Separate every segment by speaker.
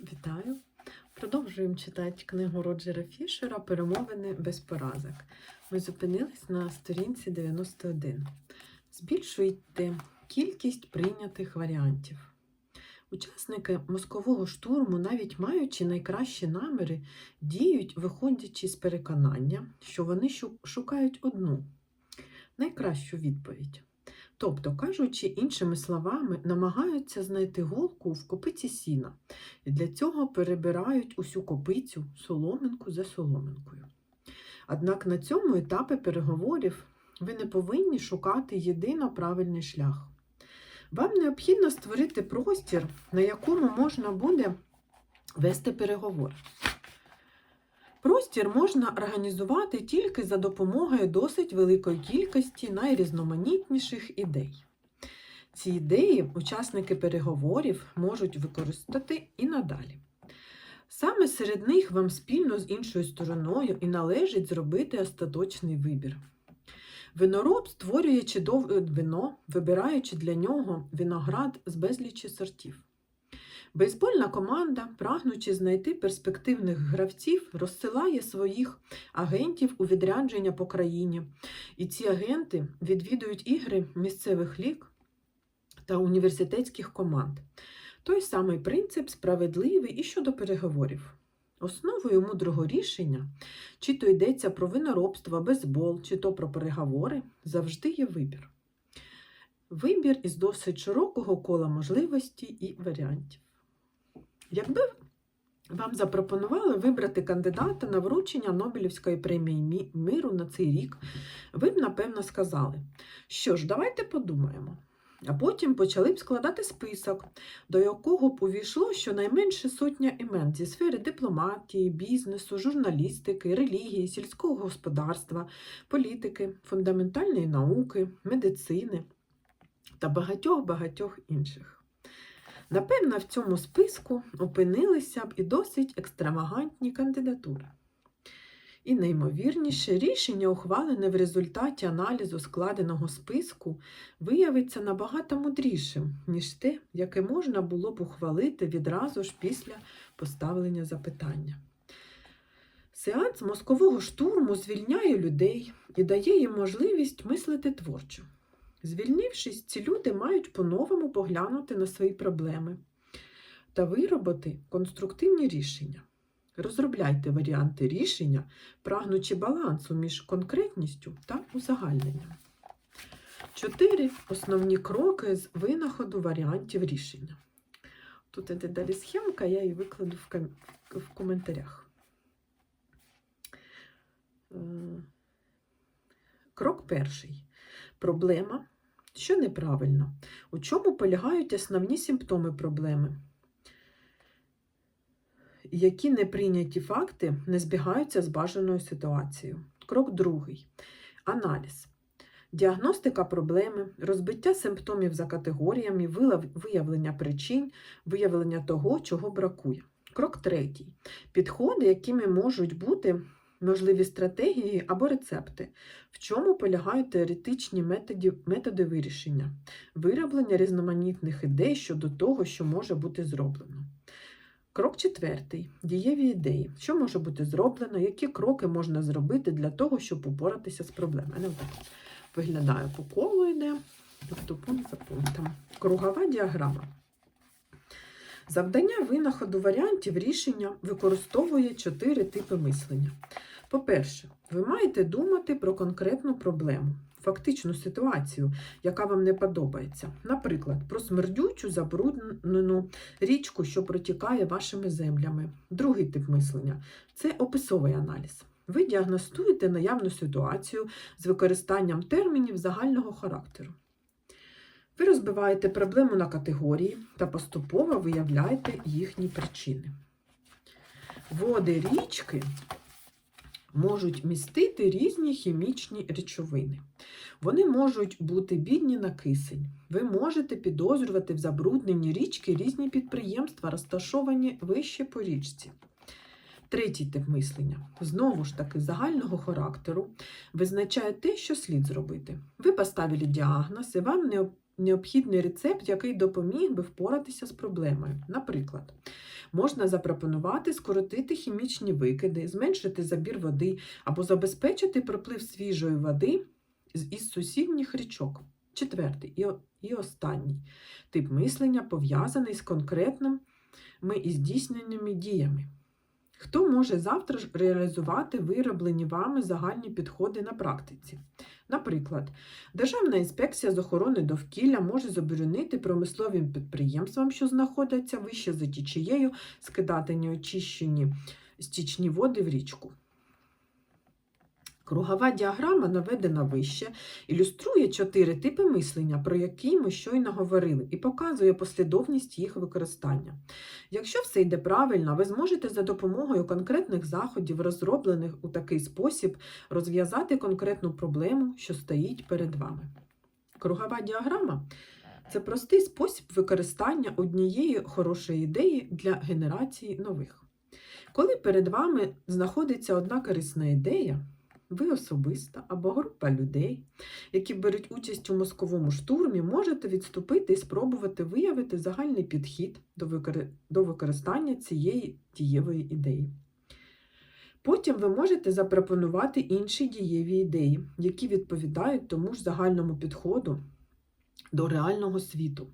Speaker 1: Вітаю! Продовжуємо читати книгу Роджера Фішера Перемовини без поразок. Ми зупинились на сторінці 91. Збільшуйте кількість прийнятих варіантів. Учасники мозкового штурму, навіть маючи найкращі наміри, діють, виходячи з переконання, що вони шукають одну найкращу відповідь. Тобто, кажучи іншими словами, намагаються знайти голку в копиці сіна і для цього перебирають усю копицю соломинку за соломинкою. Однак на цьому етапі переговорів ви не повинні шукати єдино правильний шлях. Вам необхідно створити простір, на якому можна буде вести переговори. Простір можна організувати тільки за допомогою досить великої кількості найрізноманітніших ідей. Ці ідеї учасники переговорів можуть використати і надалі. Саме серед них вам спільно з іншою стороною і належить зробити остаточний вибір. Винороб створює чудове вино, вибираючи для нього виноград з безлічі сортів. Бейсбольна команда, прагнучи знайти перспективних гравців, розсилає своїх агентів у відрядження по країні. І ці агенти відвідують ігри місцевих ліг та університетських команд. Той самий принцип справедливий і щодо переговорів. Основою мудрого рішення, чи то йдеться про виноробство, бейсбол, чи то про переговори, завжди є вибір. Вибір із досить широкого кола можливостей і варіантів. Якби вам запропонували вибрати кандидата на вручення Нобелівської премії миру на цей рік, ви б напевно сказали, що ж, давайте подумаємо. А потім почали б складати список, до якого увійшло щонайменше сотня імен зі сфери дипломатії, бізнесу, журналістики, релігії, сільського господарства, політики, фундаментальної науки, медицини та багатьох-багатьох інших. Напевно, в цьому списку опинилися б і досить екстравагантні кандидатури. І наймовірніше, рішення, ухвалене в результаті аналізу складеного списку, виявиться набагато мудрішим, ніж те, яке можна було б ухвалити відразу ж після поставлення запитання. Сеанс мозкового штурму звільняє людей і дає їм можливість мислити творчо. Звільнившись, ці люди мають по-новому поглянути на свої проблеми та виробити конструктивні рішення. Розробляйте варіанти рішення, прагнучи балансу між конкретністю та узагальненням. Чотири основні кроки з винаходу варіантів рішення. Тут іде далі схемка, я її викладу в, ком- в коментарях. Е, Крок перший. Проблема. Що неправильно? У чому полягають основні симптоми проблеми? Які неприйняті факти не збігаються з бажаною ситуацією? Крок другий. Аналіз. Діагностика проблеми, розбиття симптомів за категоріями, виявлення причин, виявлення того, чого бракує. Крок третій. Підходи, якими можуть бути можливі стратегії або рецепти. В чому полягають теоретичні методи, методи вирішення, вироблення різноманітних ідей щодо того, що може бути зроблено. Крок четвертий. Дієві ідеї. Що може бути зроблено, які кроки можна зробити для того, щоб упоратися з проблемою. Не так по колу йде, тобто пункт за пунктом. Кругова діаграма. Завдання винаходу варіантів рішення використовує чотири типи мислення. По-перше, ви маєте думати про конкретну проблему, фактичну ситуацію, яка вам не подобається. Наприклад, про смердючу забруднену річку, що протікає вашими землями. Другий тип мислення це описовий аналіз. Ви діагностуєте наявну ситуацію з використанням термінів загального характеру. Ви розбиваєте проблему на категорії та поступово виявляєте їхні причини. Води річки можуть містити різні хімічні речовини. Вони можуть бути бідні на кисень. Ви можете підозрювати в забрудненні річки різні підприємства, розташовані вище по річці. Третій тип мислення, знову ж таки, загального характеру, визначає те, що слід зробити. Ви поставили діагноз, і вам необхідний рецепт, який допоміг би впоратися з проблемою. Наприклад, Можна запропонувати скоротити хімічні викиди, зменшити забір води або забезпечити проплив свіжої води із сусідніх річок. Четвертий і, останній тип мислення пов'язаний з конкретними і здійсненими діями. Хто може завтра реалізувати вироблені вами загальні підходи на практиці? Наприклад, Державна інспекція з охорони довкілля може заборонити промисловим підприємствам, що знаходяться вище за тічією, скидати неочищені стічні води в річку. Кругова діаграма, наведена вище, ілюструє чотири типи мислення, про які ми щойно говорили, і показує послідовність їх використання. Якщо все йде правильно, ви зможете за допомогою конкретних заходів, розроблених у такий спосіб, розв'язати конкретну проблему, що стоїть перед вами. Кругова діаграма це простий спосіб використання однієї хорошої ідеї для генерації нових. Коли перед вами знаходиться одна корисна ідея, ви особиста або група людей, які беруть участь у мозковому штурмі, можете відступити і спробувати виявити загальний підхід до використання цієї дієвої ідеї. Потім ви можете запропонувати інші дієві ідеї, які відповідають тому ж загальному підходу до реального світу.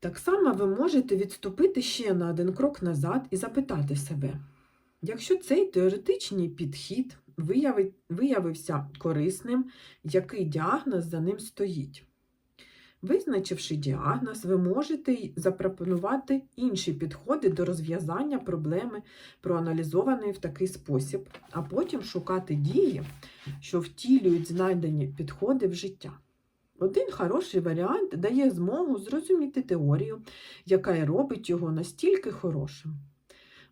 Speaker 1: Так само ви можете відступити ще на один крок назад і запитати себе, якщо цей теоретичний підхід вияви- виявився корисним, який діагноз за ним стоїть? Визначивши діагноз, ви можете запропонувати інші підходи до розв'язання проблеми, проаналізованої в такий спосіб, а потім шукати дії, що втілюють знайдені підходи в життя. Один хороший варіант дає змогу зрозуміти теорію, яка і робить його настільки хорошим.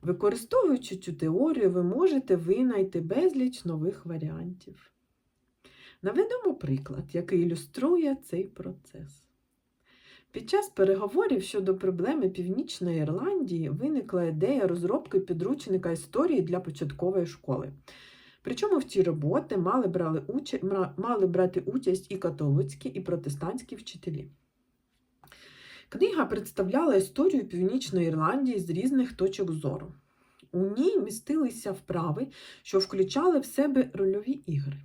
Speaker 1: Використовуючи цю теорію, ви можете винайти безліч нових варіантів. Наведемо приклад, який ілюструє цей процес. Під час переговорів щодо проблеми Північної Ірландії виникла ідея розробки підручника історії для початкової школи. Причому в ці роботи мали, брали уча... мали брати участь і католицькі, і протестантські вчителі. Книга представляла історію Північної Ірландії з різних точок зору. У ній містилися вправи, що включали в себе рольові ігри.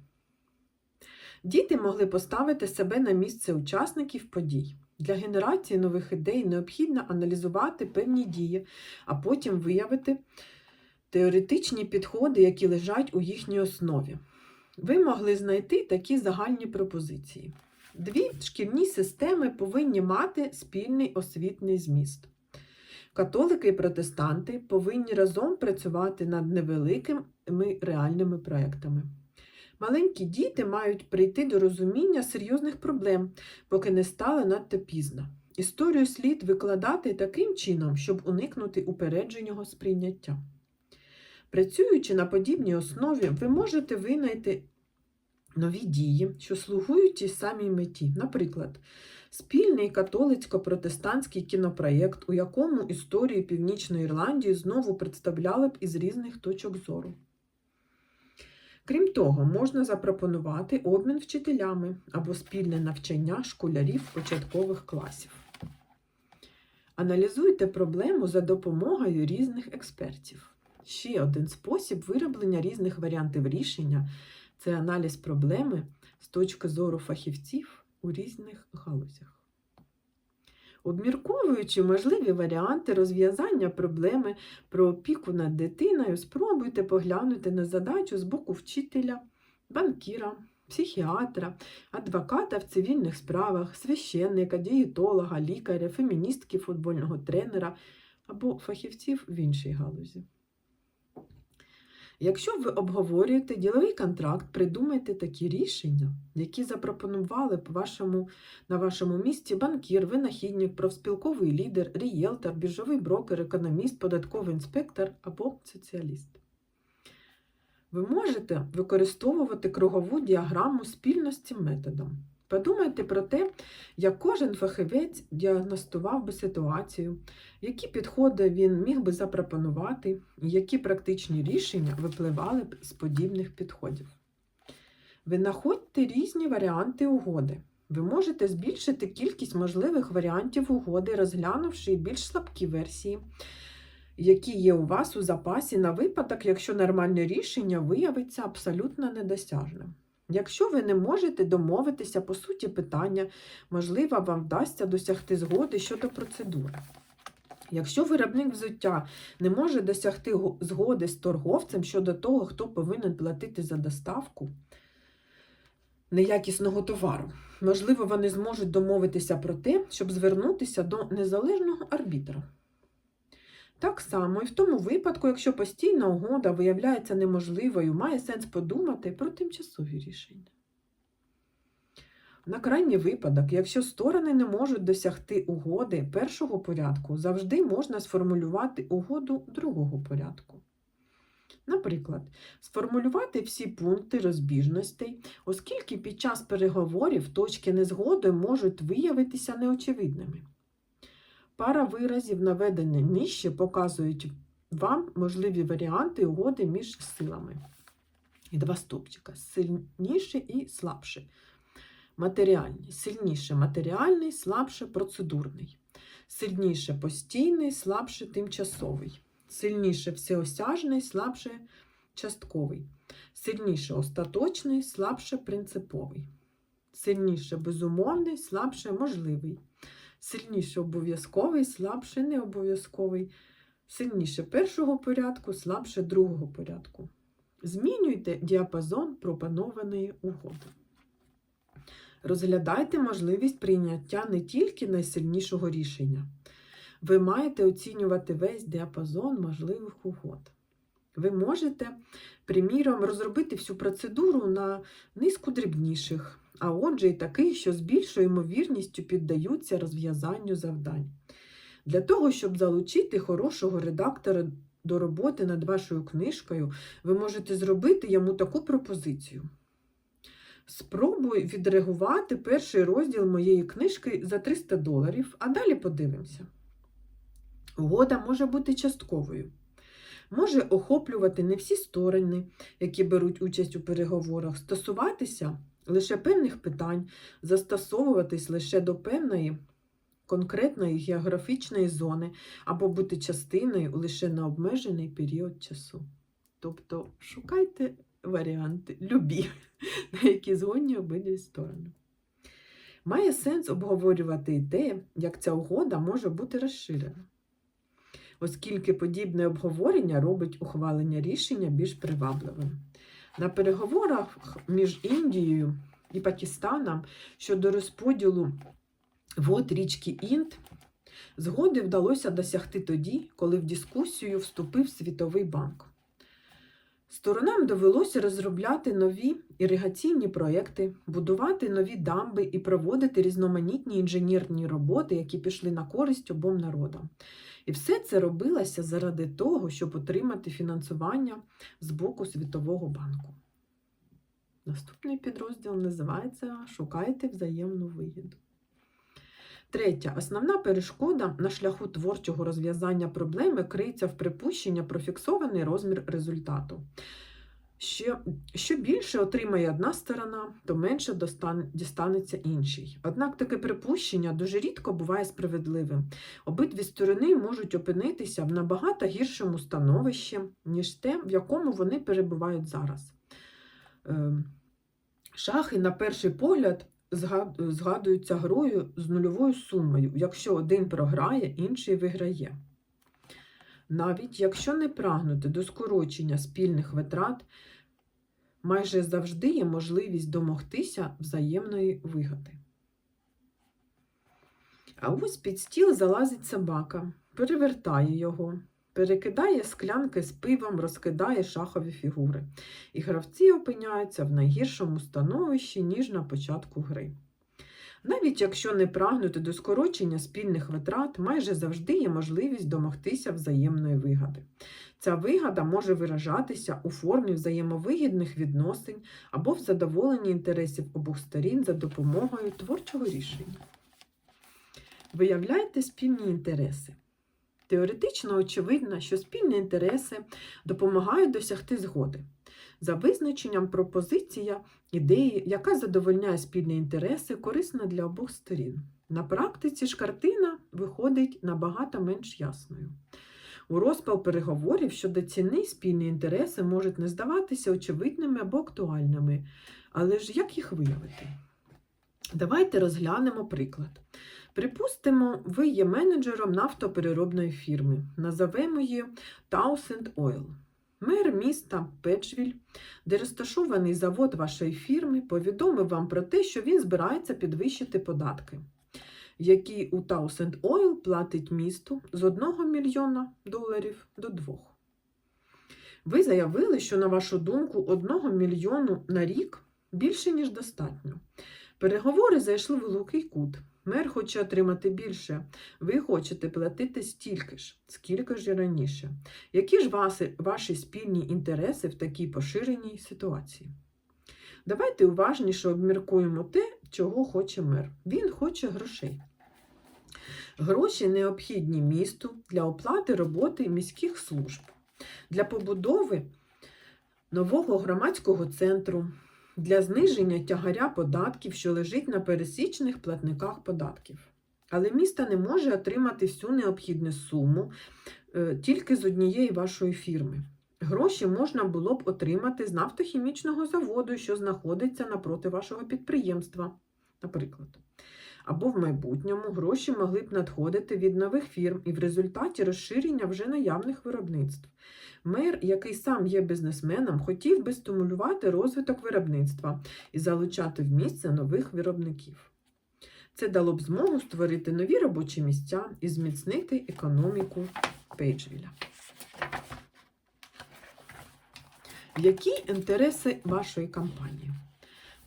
Speaker 1: Діти могли поставити себе на місце учасників подій. Для генерації нових ідей необхідно аналізувати певні дії, а потім виявити теоретичні підходи, які лежать у їхній основі. Ви могли знайти такі загальні пропозиції. Дві шкільні системи повинні мати спільний освітній зміст. Католики і протестанти повинні разом працювати над невеликими реальними проектами. Маленькі діти мають прийти до розуміння серйозних проблем, поки не стало надто пізно. Історію слід викладати таким чином, щоб уникнути упередженого сприйняття. Працюючи на подібній основі, ви можете винайти нові дії, що слугують тій самій меті. Наприклад, спільний католицько-протестантський кінопроєкт, у якому історію Північної Ірландії знову представляли б із різних точок зору. Крім того, можна запропонувати обмін вчителями або спільне навчання школярів початкових класів. Аналізуйте проблему за допомогою різних експертів. Ще один спосіб вироблення різних варіантів рішення це аналіз проблеми з точки зору фахівців у різних галузях. Обмірковуючи можливі варіанти розв'язання проблеми про опіку над дитиною, спробуйте поглянути на задачу з боку вчителя, банкіра, психіатра, адвоката в цивільних справах, священника, дієтолога, лікаря, феміністки, футбольного тренера або фахівців в іншій галузі. Якщо ви обговорюєте діловий контракт, придумайте такі рішення, які запропонували б вашому, на вашому місці банкір, винахідник, профспілковий лідер, рієлтор, біржовий брокер, економіст, податковий інспектор або соціаліст. Ви можете використовувати кругову діаграму спільно з цим методом. Подумайте про те, як кожен фахівець діагностував би ситуацію, які підходи він міг би запропонувати, і які практичні рішення випливали б з подібних підходів. Винаходьте різні варіанти угоди. Ви можете збільшити кількість можливих варіантів угоди, розглянувши більш слабкі версії, які є у вас у запасі на випадок, якщо нормальне рішення виявиться абсолютно недосяжним. Якщо ви не можете домовитися по суті питання, можливо, вам вдасться досягти згоди щодо процедури. Якщо виробник взуття не може досягти згоди з торговцем щодо того, хто повинен платити за доставку неякісного товару, можливо, вони зможуть домовитися про те, щоб звернутися до незалежного арбітра. Так само і в тому випадку, якщо постійна угода виявляється неможливою, має сенс подумати про тимчасові рішення. На крайній випадок, якщо сторони не можуть досягти угоди першого порядку, завжди можна сформулювати угоду другого порядку. Наприклад, сформулювати всі пункти розбіжностей, оскільки під час переговорів точки незгоди можуть виявитися неочевидними. Пара виразів, наведені нижче, показують вам можливі варіанти угоди між силами. І два стопчика сильніше і слабше. Матеріальний, сильніше матеріальний, слабше процедурний. Сильніше постійний, слабше тимчасовий. Сильніше всеосяжний, слабше частковий. Сильніше остаточний, слабше принциповий. Сильніше безумовний, слабше можливий. Сильніше обов'язковий, слабше необов'язковий. Сильніше першого порядку, слабше другого порядку. Змінюйте діапазон пропонованої угоди. Розглядайте можливість прийняття не тільки найсильнішого рішення. Ви маєте оцінювати весь діапазон можливих угод. Ви можете, приміром, розробити всю процедуру на низку дрібніших, а отже, і таких, що з більшою ймовірністю піддаються розв'язанню завдань. Для того, щоб залучити хорошого редактора до роботи над вашою книжкою, ви можете зробити йому таку пропозицію. Спробуй відреагувати перший розділ моєї книжки за 300 доларів, а далі подивимося. Угода може бути частковою. Може охоплювати не всі сторони, які беруть участь у переговорах, стосуватися лише певних питань, застосовуватись лише до певної конкретної географічної зони або бути частиною лише на обмежений період часу. Тобто шукайте варіанти, любі, на які згодні обидві сторони. Має сенс обговорювати і те, як ця угода може бути розширена, оскільки подібне обговорення робить ухвалення рішення більш привабливим. На переговорах між Індією і Пакистаном щодо розподілу вод річки Інд згоди вдалося досягти тоді, коли в дискусію вступив Світовий банк. Сторонам довелося розробляти нові іригаційні проекти, будувати нові дамби і проводити різноманітні інженерні роботи, які пішли на користь обом народам. І все це робилося заради того, щоб отримати фінансування з боку Світового банку. Наступний підрозділ називається Шукайте взаємну вигіду. Третя. Основна перешкода на шляху творчого розв'язання проблеми криється в припущення про фіксований розмір результату. Що, що більше отримає одна сторона, то менше дістанеться іншій. Однак таке припущення дуже рідко буває справедливим. Обидві сторони можуть опинитися в набагато гіршому становищі, ніж те, в якому вони перебувають зараз. Ем, Шахи, на перший погляд, згадуються грою з нульовою сумою. Якщо один програє, інший виграє. Навіть якщо не прагнути до скорочення спільних витрат, майже завжди є можливість домогтися взаємної вигоди. А ось під стіл залазить собака, перевертає його, перекидає склянки з пивом, розкидає шахові фігури. І гравці опиняються в найгіршому становищі, ніж на початку гри. Навіть якщо не прагнути до скорочення спільних витрат, майже завжди є можливість домогтися взаємної вигоди. Ця вигода може виражатися у формі взаємовигідних відносин або в задоволенні інтересів обох сторін за допомогою творчого рішення. Виявляйте спільні інтереси. Теоретично очевидно, що спільні інтереси допомагають досягти згоди. За визначенням пропозиція ідеї, яка задовольняє спільні інтереси, корисна для обох сторін. На практиці ж картина виходить набагато менш ясною. У розпал переговорів щодо ціни спільні інтереси можуть не здаватися очевидними або актуальними, але ж як їх виявити? Давайте розглянемо приклад. Припустимо, ви є менеджером нафтопереробної фірми. Назовемо її Towsend Oil. Мер міста Печвіль, де розташований завод вашої фірми, повідомив вам про те, що він збирається підвищити податки, які у Towsend Oil платить місту з 1 мільйона доларів до 2. Ви заявили, що, на вашу думку, 1 мільйону на рік більше, ніж достатньо. Переговори зайшли в глухий кут. Мер хоче отримати більше. Ви хочете платити стільки ж, скільки ж і раніше. Які ж ваші, ваші спільні інтереси в такій поширеній ситуації? Давайте уважніше обміркуємо те, чого хоче мер. Він хоче грошей. Гроші необхідні місту для оплати роботи міських служб, для побудови нового громадського центру, для зниження тягаря податків, що лежить на пересічних платниках податків. Але місто не може отримати всю необхідну суму е, тільки з однієї вашої фірми. Гроші можна було б отримати з нафтохімічного заводу, що знаходиться напроти вашого підприємства, наприклад. Або в майбутньому гроші могли б надходити від нових фірм і в результаті розширення вже наявних виробництв. Мер, який сам є бізнесменом, хотів би стимулювати розвиток виробництва і залучати в місце нових виробників. Це дало б змогу створити нові робочі місця і зміцнити економіку Пейджвіля. Які інтереси вашої компанії?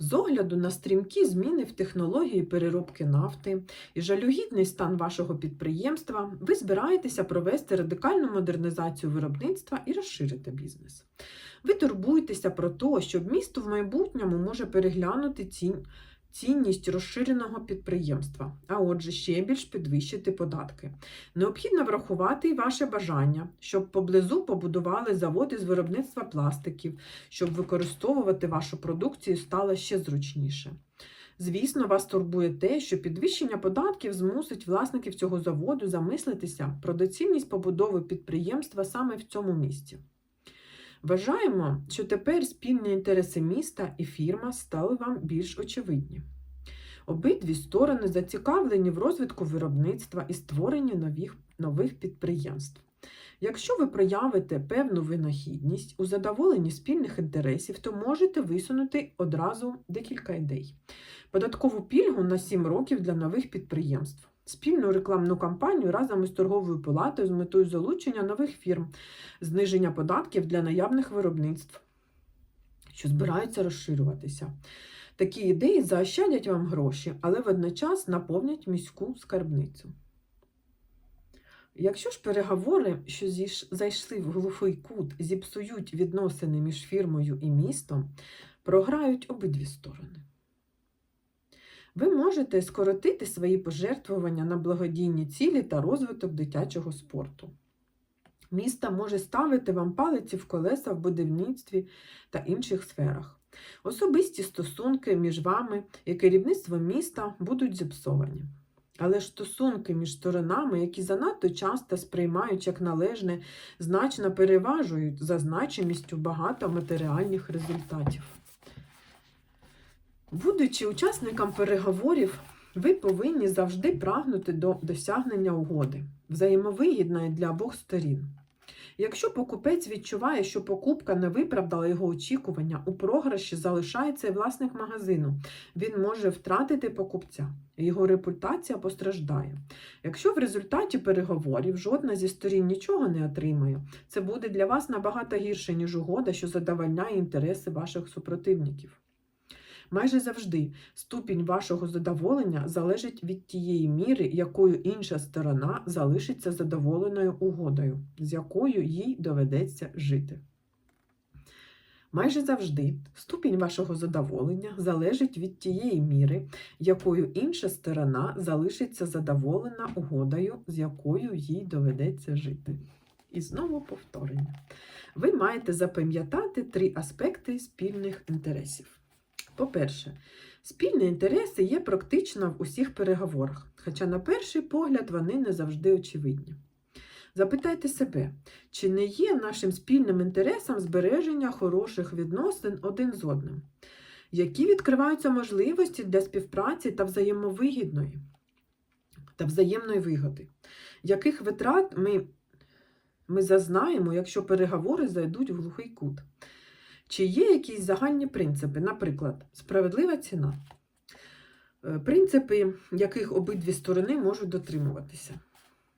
Speaker 1: З огляду на стрімкі зміни в технології переробки нафти і жалюгідний стан вашого підприємства, ви збираєтеся провести радикальну модернізацію виробництва і розширити бізнес. Ви турбуєтеся про те, що місто в майбутньому може переглянути цін... цінність розширеного підприємства, а отже, ще більш підвищити податки. Необхідно врахувати і ваше бажання, щоб поблизу побудували завод із виробництва пластиків, щоб використовувати вашу продукцію стало ще зручніше. Звісно, вас турбує те, що підвищення податків змусить власників цього заводу замислитися про доцільність побудови підприємства саме в цьому місті. Вважаємо, що тепер спільні інтереси міста і фірма стали вам більш очевидні. Обидві сторони зацікавлені в розвитку виробництва і створенні нових, нових підприємств. Якщо ви проявите певну винахідність у задоволенні спільних інтересів, то можете висунути одразу декілька ідей. Податкову пільгу на 7 років для нових підприємств, спільну рекламну кампанію разом із торговою палатою з метою залучення нових фірм, зниження податків для наявних виробництв, що збираються розширюватися. Такі ідеї заощадять вам гроші, але водночас наповнять міську скарбницю. Якщо ж переговори, що зайшли в глухий кут, зіпсують відносини між фірмою і містом, програють обидві сторони. Ви можете скоротити свої пожертвування на благодійні цілі та розвиток дитячого спорту. Місто може ставити вам палиці в колеса в будівництві та інших сферах. Особисті стосунки між вами і керівництвом міста будуть зіпсовані. Але ж стосунки між сторонами, які занадто часто сприймають як належне, значно переважують за значимістю багато матеріальних результатів. Будучи учасником переговорів, ви повинні завжди прагнути до досягнення угоди, взаємовигідної для обох сторін. Якщо покупець відчуває, що покупка не виправдала його очікування, у програші залишається і власник магазину. Він може втратити покупця, його репутація постраждає. Якщо в результаті переговорів жодна зі сторін нічого не отримає, це буде для вас набагато гірше, ніж угода, що задовольняє інтереси ваших супротивників. Майже завжди ступінь вашого задоволення залежить від тієї міри, якою інша сторона залишиться задоволеною угодою, з якою їй доведеться жити. Майже завжди ступінь вашого задоволення залежить від тієї міри, якою інша сторона залишиться задоволена угодою, з якою їй доведеться жити. І знову повторення. Ви маєте запам'ятати три аспекти спільних інтересів. По-перше, спільні інтереси є практично в усіх переговорах, хоча, на перший погляд, вони не завжди очевидні. Запитайте себе, чи не є нашим спільним інтересом збереження хороших відносин один з одним? Які відкриваються можливості для співпраці та взаємовигідної та взаємної вигоди? Яких витрат ми, ми зазнаємо, якщо переговори зайдуть в глухий кут? Чи є якісь загальні принципи, наприклад, справедлива ціна, Е, принципи, яких обидві сторони можуть дотримуватися?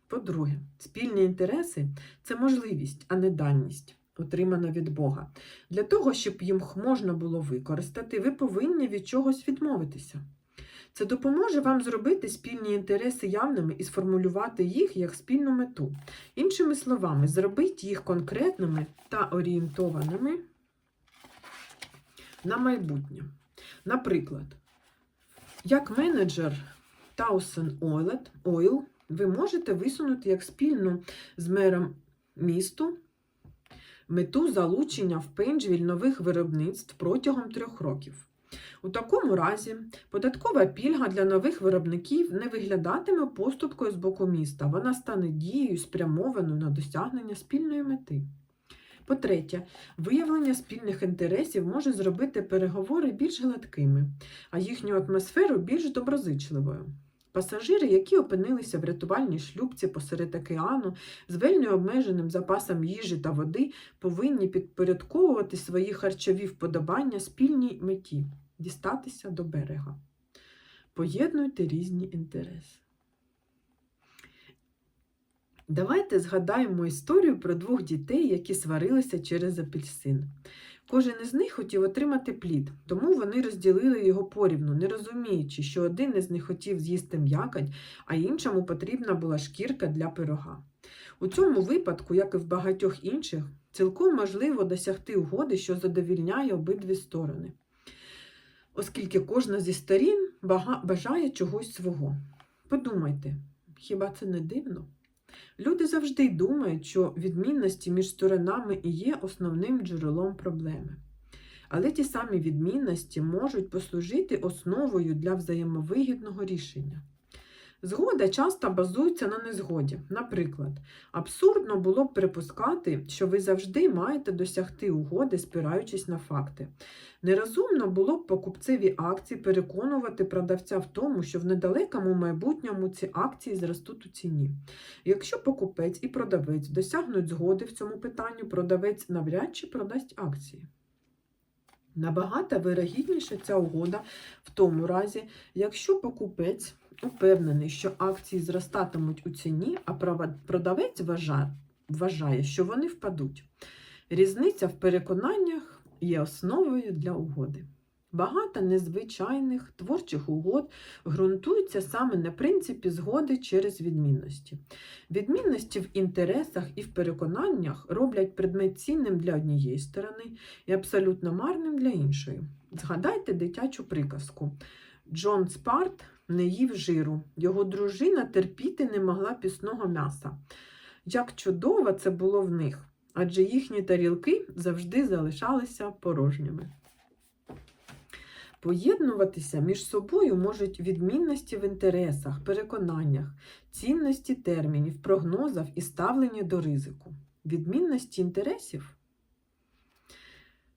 Speaker 1: По-друге, спільні інтереси це можливість, а не даність, отримана від Бога. Для того, щоб їм можна було використати, ви повинні від чогось відмовитися. Це допоможе вам зробити спільні інтереси явними і сформулювати їх як спільну мету. Іншими словами, зробити їх конкретними та орієнтованими на майбутнє. Наприклад, як менеджер Oil, Oil ви можете висунути як спільну з мером місту мету залучення в Пенджвіль нових виробництв протягом трьох років. У такому разі податкова пільга для нових виробників не виглядатиме поступкою з боку міста, вона стане дією спрямованою на досягнення спільної мети. По-третє, виявлення спільних інтересів може зробити переговори більш гладкими, а їхню атмосферу більш доброзичливою. Пасажири, які опинилися в рятувальній шлюбці посеред океану з вельми обмеженим запасом їжі та води, повинні підпорядковувати свої харчові вподобання спільній меті дістатися до берега. Поєднуйте різні інтереси. Давайте згадаємо історію про двох дітей, які сварилися через апельсин. Кожен із них хотів отримати плід, тому вони розділили його порівну, не розуміючи, що один із них хотів з'їсти м'якоть, а іншому потрібна була шкірка для пирога. У цьому випадку, як і в багатьох інших, цілком можливо досягти угоди, що задовільняє обидві сторони, оскільки кожна зі сторін бажає чогось свого. Подумайте, хіба це не дивно? Люди завжди думають, що відмінності між сторонами і є основним джерелом проблеми. Але ті самі відмінності можуть послужити основою для взаємовигідного рішення. Згода часто базується на незгоді. Наприклад, абсурдно було б припускати, що ви завжди маєте досягти угоди, спираючись на факти. Нерозумно було б покупцеві акції переконувати продавця в тому, що в недалекому майбутньому ці акції зростуть у ціні. Якщо покупець і продавець досягнуть згоди в цьому питанні, продавець навряд чи продасть акції. Набагато вирогідніше ця угода в тому разі, якщо покупець упевнений, що акції зростатимуть у ціні, а продавець вважає, що вони впадуть. Різниця в переконаннях є основою для угоди. Багато незвичайних творчих угод ґрунтуються саме на принципі згоди через відмінності. Відмінності в інтересах і в переконаннях роблять предмет цінним для однієї сторони і абсолютно марним для іншої. Згадайте дитячу приказку. Джон Спарт не їв жиру, його дружина терпіти не могла пісного м'яса. Як чудово це було в них, адже їхні тарілки завжди залишалися порожніми. Поєднуватися між собою можуть відмінності в інтересах, переконаннях, цінності термінів, прогнозах і ставленні до ризику. Відмінності інтересів.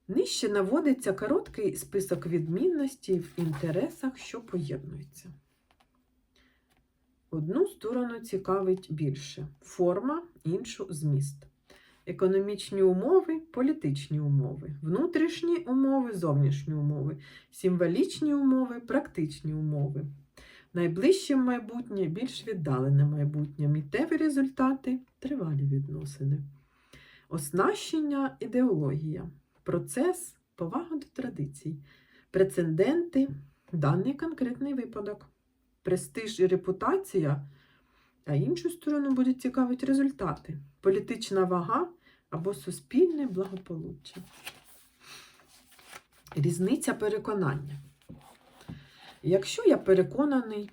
Speaker 1: Нижче наводиться короткий список відмінностей в інтересах, що поєднуються. Одну сторону цікавить більше форма, іншу зміст. Економічні умови, політичні умови, внутрішні умови, зовнішні умови, символічні умови, практичні умови. Найближче майбутнє, більш віддалене майбутнє, мітеві результати, тривалі відносини. Оснащення, ідеологія, процес, повага до традицій, прецеденти, даний конкретний випадок, престиж і репутація, а іншу сторону будуть цікавити результати, політична вага або суспільне благополуччя. Різниця переконання. Якщо я переконаний,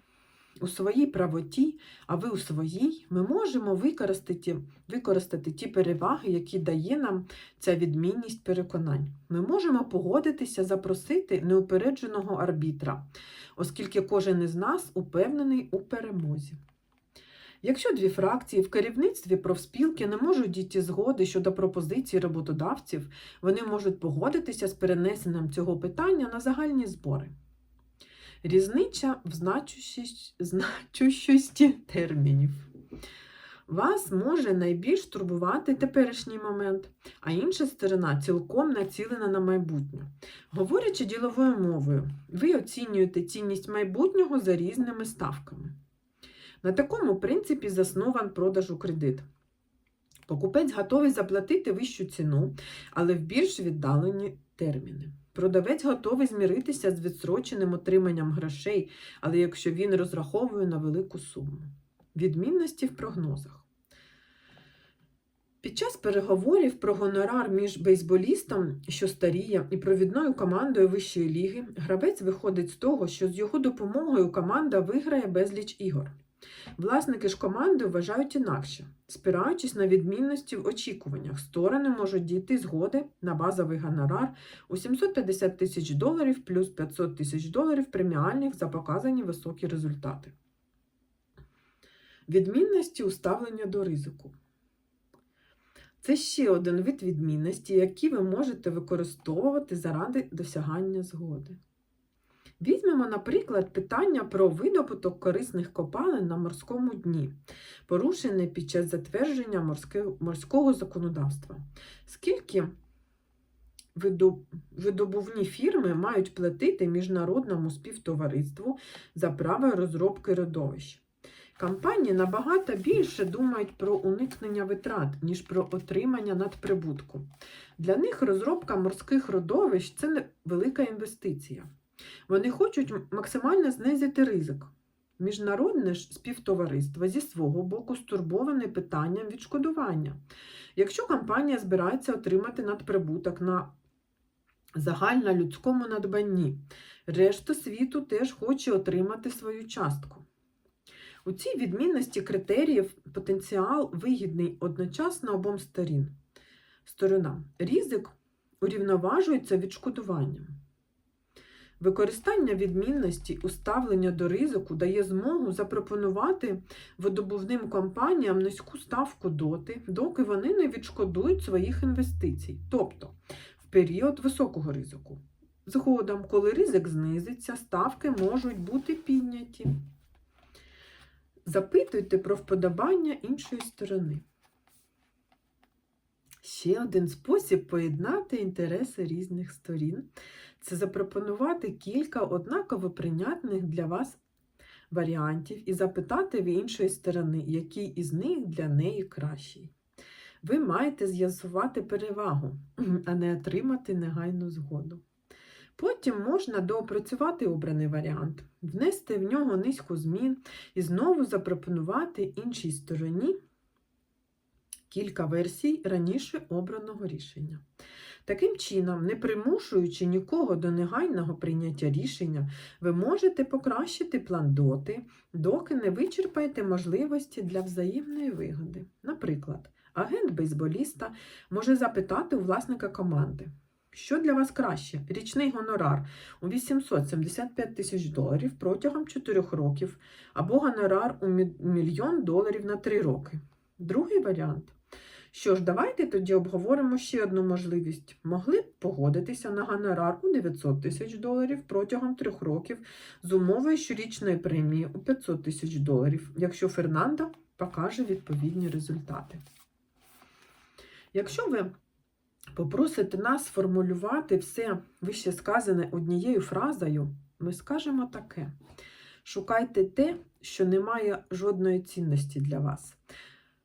Speaker 1: у своїй правоті, а ви у своїй, ми можемо використати, використати ті переваги, які дає нам ця відмінність переконань. Ми можемо погодитися запросити неупередженого арбітра, оскільки кожен із нас упевнений у перемозі. Якщо дві фракції в керівництві профспілки не можуть дійти згоди щодо пропозицій роботодавців, вони можуть погодитися з перенесенням цього питання на загальні збори. Різниця в значущості термінів. Вас може найбільш турбувати теперішній момент, а інша сторона цілком націлена на майбутнє. Говорячи діловою мовою, ви оцінюєте цінність майбутнього за різними ставками. На такому принципі заснован продаж у кредит. Покупець готовий заплатити вищу ціну, але в більш віддалені терміни. Продавець готовий зміритися з відсроченим отриманням грошей, але якщо він розраховує на велику суму. Відмінності в прогнозах. Під час переговорів про гонорар між бейсболістом, що старіє, і провідною командою вищої ліги, гравець виходить з того, що з його допомогою команда виграє безліч ігор. Власники ж команди вважають інакше. Спираючись на відмінності в очікуваннях, сторони можуть дійти згоди на базовий гонорар у 750 тисяч доларів плюс 500 тисяч доларів преміальних за показані високі результати. Відмінності у ставлення до ризику. Це ще один вид відмінності, які ви можете використовувати заради досягання згоди. Візьмемо, наприклад, питання про видобуток корисних копалин на морському дні, порушене під час затвердження морського законодавства. Скільки видобувні фірми мають платити міжнародному співтовариству за право розробки родовищ? Компанії набагато більше думають про уникнення витрат, ніж про отримання надприбутку. Для них розробка морських родовищ це велика інвестиція. Вони хочуть максимально знизити ризик. Міжнародне ж співтовариство зі свого боку стурбоване питанням відшкодування. Якщо компанія збирається отримати надприбуток на загальнолюдському надбанні, решта світу теж хоче отримати свою частку. У цій відмінності критеріїв потенціал вигідний одночасно обом сторін. сторонам. Ризик урівноважується відшкодуванням. Використання відмінності у ставлення до ризику дає змогу запропонувати видобувним компаніям низьку ставку доти, доки вони не відшкодують своїх інвестицій, тобто в період високого ризику. Згодом, коли ризик знизиться, ставки можуть бути підняті. Запитуйте про вподобання іншої сторони. Ще один спосіб поєднати інтереси різних сторін це запропонувати кілька однаково прийнятних для вас варіантів і запитати в іншої сторони, який із них для неї кращий. Ви маєте з'ясувати перевагу, а не отримати негайну згоду. Потім можна доопрацювати обраний варіант, внести в нього низку змін і знову запропонувати іншій стороні кілька версій раніше обраного рішення. Таким чином, не примушуючи нікого до негайного прийняття рішення, ви можете покращити план доти, доки не вичерпаєте можливості для взаємної вигоди. Наприклад, агент бейсболіста може запитати у власника команди. Що для вас краще? Річний гонорар у 875 тисяч доларів протягом 4 років або гонорар у мі- мільйон доларів на 3 роки. Другий варіант. Що ж, давайте тоді обговоримо ще одну можливість. Могли б погодитися на гонорар у 900 тисяч доларів протягом 3 років з умовою щорічної премії у 500 тисяч доларів, якщо Фернандо покаже відповідні результати. Якщо ви попросите нас сформулювати все вище сказане однією фразою, ми скажемо таке: шукайте те, що не має жодної цінності для вас.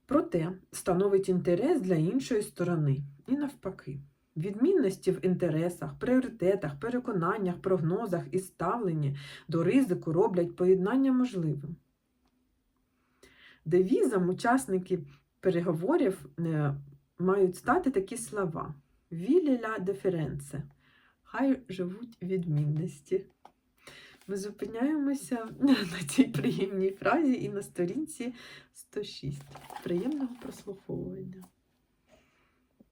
Speaker 1: Проте становить інтерес для іншої сторони і навпаки. Відмінності в інтересах, пріоритетах, переконаннях, прогнозах і ставленні до ризику роблять поєднання можливим. Девізом учасники переговорів е, мають стати такі слова: Вілі ля деференце. Хай живуть відмінності. Ми зупиняємося на цій приємній фразі і на сторінці 106. Приємного прослуховування.